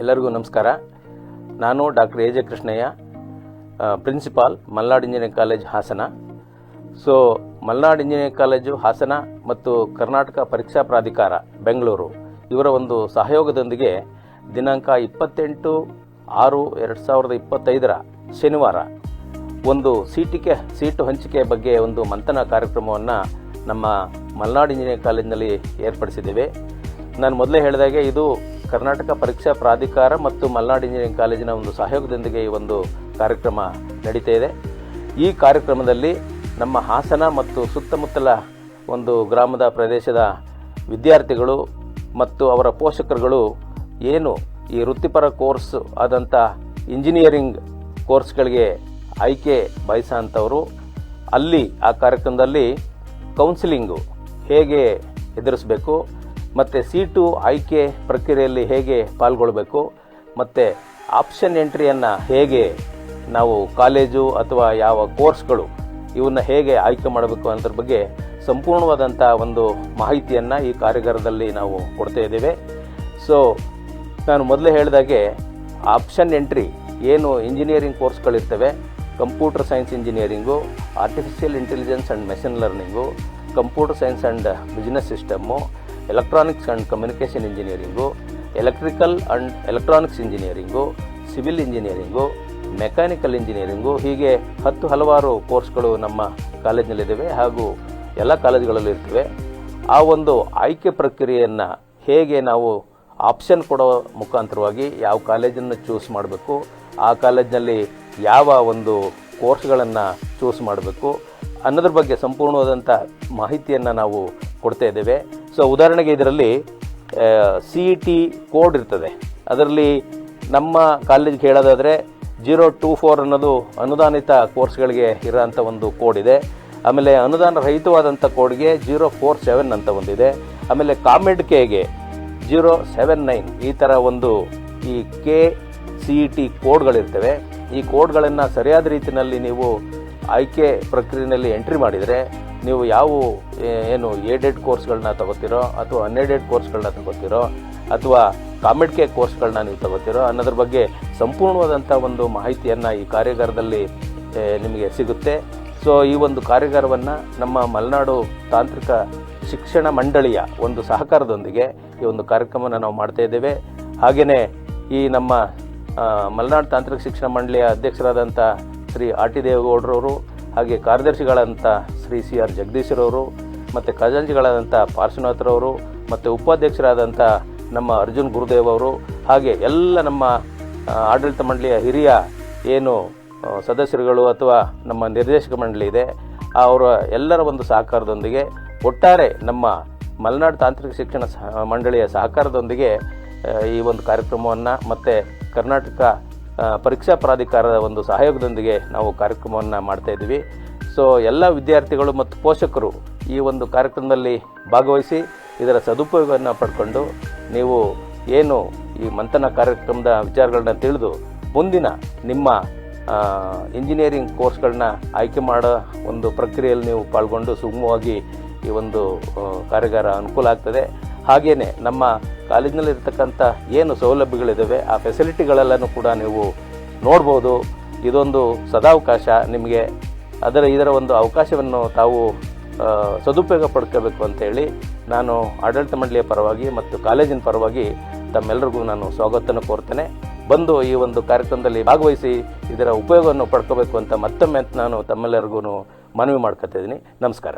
ಎಲ್ಲರಿಗೂ ನಮಸ್ಕಾರ. ನಾನು doctor A J Krishnaiah principal Malnad engineering college Hassan. So, Malnad engineering college Hassan ಮತ್ತು ಕರ್ನಾಟಕ ಪರೀಕ್ಷಾ ಪ್ರಾಧಿಕಾರ ಬೆಂಗಳೂರು ಇವರ ಒಂದು ಸಹಯೋಗದೊಂದಿಗೆ ದಿನಾಂಕ ಇಪ್ಪತ್ತೆಂಟು ಆರು ಎರಡು ಸಾವಿರದ ಇಪ್ಪತ್ತೈದರ ಶನಿವಾರ ಒಂದು ಸೀಟಿಗೆ ಸೀಟು ಹಂಚಿಕೆ ಬಗ್ಗೆ ಒಂದು ಮಂಥನ ಕಾರ್ಯಕ್ರಮವನ್ನು ನಮ್ಮ ಮಲ್ನಾಡು ಇಂಜಿನಿಯರಿಂಗ್ ಕಾಲೇಜಿನಲ್ಲಿ ಏರ್ಪಡಿಸಿದ್ದೇವೆ. ನಾನು ಮೊದಲೇ ಹೇಳಿದಾಗೆ ಇದು ಕರ್ನಾಟಕ ಪರೀಕ್ಷಾ ಪ್ರಾಧಿಕಾರ ಮತ್ತು ಮಲ್ನಾಡ್ ಇಂಜಿನಿಯರಿಂಗ್ ಕಾಲೇಜಿನ ಒಂದು ಸಹಯೋಗದೊಂದಿಗೆ ಈ ಒಂದು ಕಾರ್ಯಕ್ರಮ ನಡೀತಾ ಇದೆ. ಈ ಕಾರ್ಯಕ್ರಮದಲ್ಲಿ ನಮ್ಮ ಹಾಸನ ಮತ್ತು ಸುತ್ತಮುತ್ತಲ ಒಂದು ಗ್ರಾಮದ ಪ್ರದೇಶದ ವಿದ್ಯಾರ್ಥಿಗಳು ಮತ್ತು ಅವರ ಪೋಷಕರುಗಳು ಏನು ಈ ವೃತ್ತಿಪರ ಕೋರ್ಸ್ ಆದಂಥ ಇಂಜಿನಿಯರಿಂಗ್ ಕೋರ್ಸ್ಗಳಿಗೆ ಆಯ್ಕೆ ಬಯಸೋಂಥವರು, ಅಲ್ಲಿ ಆ ಕಾರ್ಯಕ್ರಮದಲ್ಲಿ ಕೌನ್ಸಿಲಿಂಗು ಹೇಗೆ ಎದುರಿಸಬೇಕು ಮತ್ತು ಸೀಟು ಆಯ್ಕೆ ಪ್ರಕ್ರಿಯೆಯಲ್ಲಿ ಹೇಗೆ ಪಾಲ್ಗೊಳ್ಬೇಕು, ಮತ್ತು ಆಪ್ಷನ್ ಎಂಟ್ರಿಯನ್ನು ಹೇಗೆ ನಾವು ಕಾಲೇಜು ಅಥವಾ ಯಾವ ಕೋರ್ಸ್ಗಳು ಇವನ್ನ ಹೇಗೆ ಆಯ್ಕೆ ಮಾಡಬೇಕು ಅನ್ನೋದ್ರ ಬಗ್ಗೆ ಸಂಪೂರ್ಣವಾದಂಥ ಒಂದು ಮಾಹಿತಿಯನ್ನು ಈ ಕಾರ್ಯಾಗಾರದಲ್ಲಿ ನಾವು ಕೊಡ್ತಾ ಇದ್ದೇವೆ. ಸೊ ನಾನು ಮೊದಲೇ ಹೇಳಿದಾಗೆ ಆಪ್ಷನ್ ಎಂಟ್ರಿ ಏನು engineering ಕೋರ್ಸ್ಗಳಿರ್ತವೆ computer science engineering artificial intelligence and machine learning computer science and business system electronics and communication engineering electrical and electronics engineering civil engineering mechanical engineering ಹೀಗೆ ಹತ್ತು ಹಲವಾರು ಕೋರ್ಸ್ಗಳು ನಮ್ಮ ಕಾಲೇಜಿನಲ್ಲಿದ್ದಾವೆ ಹಾಗೂ ಎಲ್ಲ ಕಾಲೇಜುಗಳಲ್ಲೂ ಇರ್ತವೆ. ಆ ಒಂದು ಆಯ್ಕೆ ಪ್ರಕ್ರಿಯೆಯನ್ನು ಹೇಗೆ ನಾವು ಆಪ್ಷನ್ ಕೊಡೋ ಮುಖಾಂತರವಾಗಿ ಯಾವ ಕಾಲೇಜನ್ನು ಚೂಸ್ ಮಾಡಬೇಕು, ಆ ಕಾಲೇಜಿನಲ್ಲಿ ಯಾವ ಒಂದು ಕೋರ್ಸ್ಗಳನ್ನು ಚೂಸ್ ಮಾಡಬೇಕು ಅನ್ನೋದ್ರ ಬಗ್ಗೆ ಸಂಪೂರ್ಣವಾದಂಥ ಮಾಹಿತಿಯನ್ನು ನಾವು ಕೊಡ್ತಾ ಇದ್ದೇವೆ. ಸೊ ಉದಾಹರಣೆಗೆ ಇದರಲ್ಲಿ ಸಿ ಇ ಟಿ ಕೋಡ್ ಇರ್ತದೆ. ಅದರಲ್ಲಿ ನಮ್ಮ ಕಾಲೇಜ್ಗೆ ಹೇಳೋದಾದರೆ ಜೀರೋ ಟೂ ಫೋರ್ ಅನ್ನೋದು ಅನುದಾನಿತ ಕೋರ್ಸ್ಗಳಿಗೆ ಇರೋಂಥ ಒಂದು ಕೋಡ್ ಇದೆ. ಆಮೇಲೆ ಅನುದಾನ ರಹಿತವಾದಂಥ ಕೋಡ್ಗೆ ಜೀರೋ ಫೋರ್ ಸೆವೆನ್ ಅಂತ ಒಂದಿದೆ ಆಮೇಲೆ ಕಾಮೆಡ್ ಕೆಗೆ ಜೀರೋ ಸೆವೆನ್ ನೈನ್ ಈ ಥರ ಒಂದು ಈ ಕೆ ಸಿ ಇ ಟಿ ಕೋಡ್ಗಳಿರ್ತವೆ ಈ ಕೋಡ್ಗಳನ್ನು ಸರಿಯಾದ ರೀತಿಯಲ್ಲಿ ನೀವು ಆಯ್ಕೆ ಪ್ರಕ್ರಿಯೆಯಲ್ಲಿ ಎಂಟ್ರಿ ಮಾಡಿದರೆ ನೀವು ಯಾವ ಏನು ಏಡೆಡ್ ಕೋರ್ಸ್ಗಳನ್ನ ತಗೋತಿರೋ ಅಥವಾ ಅನ್ಎಡೆಡ್ ಕೋರ್ಸ್ಗಳನ್ನ ತಗೋತಿರೋ ಅಥವಾ ಕಾಮೆಡ್ ಕೆ ಕೋರ್ಸ್ಗಳನ್ನ ನೀವು ತಗೋತಿರೋ ಅನ್ನೋದ್ರ ಬಗ್ಗೆ ಸಂಪೂರ್ಣವಾದಂಥ ಒಂದು ಮಾಹಿತಿಯನ್ನು ಈ ಕಾರ್ಯಾಗಾರದಲ್ಲಿ ನಿಮಗೆ ಸಿಗುತ್ತೆ. ಸೊ, ಈ ಒಂದು ಕಾರ್ಯಾಗಾರವನ್ನು ನಮ್ಮ ಮಲೆನಾಡು ತಾಂತ್ರಿಕ ಶಿಕ್ಷಣ ಮಂಡಳಿಯ ಒಂದು ಸಹಕಾರದೊಂದಿಗೆ ಈ ಒಂದು ಕಾರ್ಯಕ್ರಮನ ನಾವು ಮಾಡ್ತಾ ಇದ್ದೇವೆ. ಹಾಗೆಯೇ ಈ ನಮ್ಮ ಮಲೆನಾಡು ತಾಂತ್ರಿಕ ಶಿಕ್ಷಣ ಮಂಡಳಿಯ ಅಧ್ಯಕ್ಷರಾದಂಥ ಶ್ರೀ ಆರ್ ಟಿ ದೇವೇಗೌಡರವರು ಹಾಗೆ ಕಾರ್ಯದರ್ಶಿಗಳಾದಂಥ ಶ್ರೀ ಸಿ ಆರ್ ಜಗದೀಶ್ರವರು ಮತ್ತು ಖಜಾಂಚಿಗಳಾದಂಥ ಪಾರ್ಶ್ವನಾಥರವರು ಮತ್ತು ಉಪಾಧ್ಯಕ್ಷರಾದಂಥ ನಮ್ಮ ಅರ್ಜುನ್ ಗುರುದೇವ್ ಅವರು ಹಾಗೆ ಎಲ್ಲ ನಮ್ಮ ಆಡಳಿತ ಮಂಡಳಿಯ ಹಿರಿಯ ಏನು ಸದಸ್ಯರುಗಳು ಅಥವಾ ನಮ್ಮ ನಿರ್ದೇಶಕ ಮಂಡಳಿ ಇದೆ ಅವರ ಎಲ್ಲರ ಒಂದು ಸಹಕಾರದೊಂದಿಗೆ ಒಟ್ಟಾರೆ ನಮ್ಮ ಮಲೆನಾಡು ತಾಂತ್ರಿಕ ಶಿಕ್ಷಣ ಮಂಡಳಿಯ ಸಹಕಾರದೊಂದಿಗೆ ಈ ಒಂದು ಕಾರ್ಯಕ್ರಮವನ್ನು ಮತ್ತು ಕರ್ನಾಟಕ ಪರೀಕ್ಷಾ ಪ್ರಾಧಿಕಾರದ ಒಂದು ಸಹಯೋಗದೊಂದಿಗೆ ನಾವು ಕಾರ್ಯಕ್ರಮವನ್ನು ಮಾಡ್ತಾ ಇದ್ದೀವಿ. ಸೊ ಎಲ್ಲ ವಿದ್ಯಾರ್ಥಿಗಳು ಮತ್ತು ಪೋಷಕರು ಈ ಒಂದು ಕಾರ್ಯಕ್ರಮದಲ್ಲಿ ಭಾಗವಹಿಸಿ ಇದರ ಸದುಪಯೋಗವನ್ನು ಪಡ್ಕೊಂಡು ನೀವು ಏನು ಈ ಮಂಥನ ಕಾರ್ಯಕ್ರಮದ ವಿಚಾರಗಳನ್ನ ತಿಳಿದು ಮುಂದಿನ ನಿಮ್ಮ ಇಂಜಿನಿಯರಿಂಗ್ ಕೋರ್ಸ್ಗಳನ್ನ ಆಯ್ಕೆ ಮಾಡೋ ಒಂದು ಪ್ರಕ್ರಿಯೆಯಲ್ಲಿ ನೀವು ಪಾಲ್ಗೊಂಡು ಸುಗಮವಾಗಿ ಈ ಒಂದು ಕಾರ್ಯಾಗಾರ ಅನುಕೂಲ ಆಗ್ತದೆ. ಹಾಗೆಯೇ ನಮ್ಮ ಕಾಲೇಜಿನಲ್ಲಿರ್ತಕ್ಕಂಥ ಏನು ಸೌಲಭ್ಯಗಳಿದ್ದಾವೆ ಆ ಫೆಸಿಲಿಟಿಗಳೆಲ್ಲನೂ ಕೂಡ ನೀವು ನೋಡ್ಬೋದು. ಇದೊಂದು ಸದಾವಕಾಶ ನಿಮಗೆ. ಅದರ, ಇದರ ಒಂದು ಅವಕಾಶವನ್ನು ತಾವು ಸದುಪಯೋಗ ಪಡ್ಕೋಬೇಕು ಅಂತೇಳಿ ನಾನು ಆಡಳಿತ ಮಂಡಳಿಯ ಪರವಾಗಿ ಮತ್ತು ಕಾಲೇಜಿನ ಪರವಾಗಿ ತಮ್ಮೆಲ್ಲರಿಗೂ ನಾನು ಸ್ವಾಗತವನ್ನು ಕೋರ್ತೇನೆ. ಬಂದು ಈ ಒಂದು ಕಾರ್ಯಕ್ರಮದಲ್ಲಿ ಭಾಗವಹಿಸಿ ಇದರ ಉಪಯೋಗವನ್ನು ಪಡ್ಕೋಬೇಕು ಅಂತ ಮತ್ತೊಮ್ಮೆ ನಾನು ತಮ್ಮೆಲ್ಲರಿಗೂ ಮನವಿ ಮಾಡ್ಕೊತಿದ್ದೀನಿ ನಮಸ್ಕಾರ.